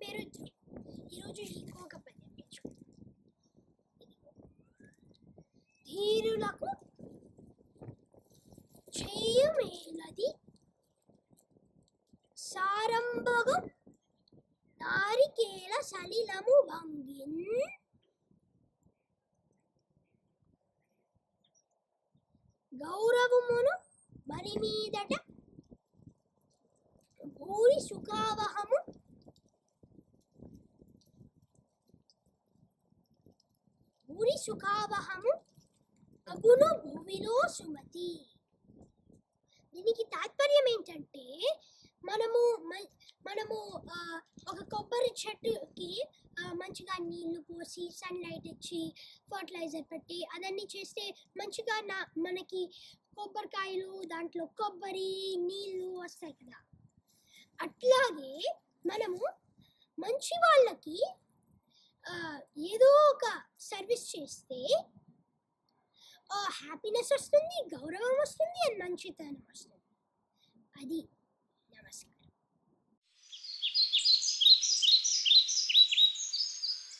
పేరు ధ్రువ్ ఈరోజు ఇంకొక పద్యం నేర్చుకుందాం. ఇదిగో. ధీరులకు చేయమేలది సారంభగు నారికేల సలిలము భంగిన్. గౌరవమును మరి మీదట భూరి సుఖా భూరి సుఖావహము అగును భూమిలో సుమతి. దీనికి తాత్పర్యం ఏంటంటే మనము మనము ఒక కొబ్బరి చెట్టుకి మంచిగా నీళ్ళు పోసి సన్లైట్ ఇచ్చి ఫర్టిలైజర్ పెట్టి అదన్నీ చేస్తే మంచిగా నా మనకి కొబ్బరికాయలు దాంట్లో కొబ్బరి నీళ్ళు వస్తాయి కదా. అట్లాగే మనము మంచి వాళ్ళకి ఏదో ఒక సర్వీస్ చేస్తే హ్యాపీనెస్ వస్తుంది గౌరవం వస్తుంది అండ్ మంచితనం వస్తుంది. అది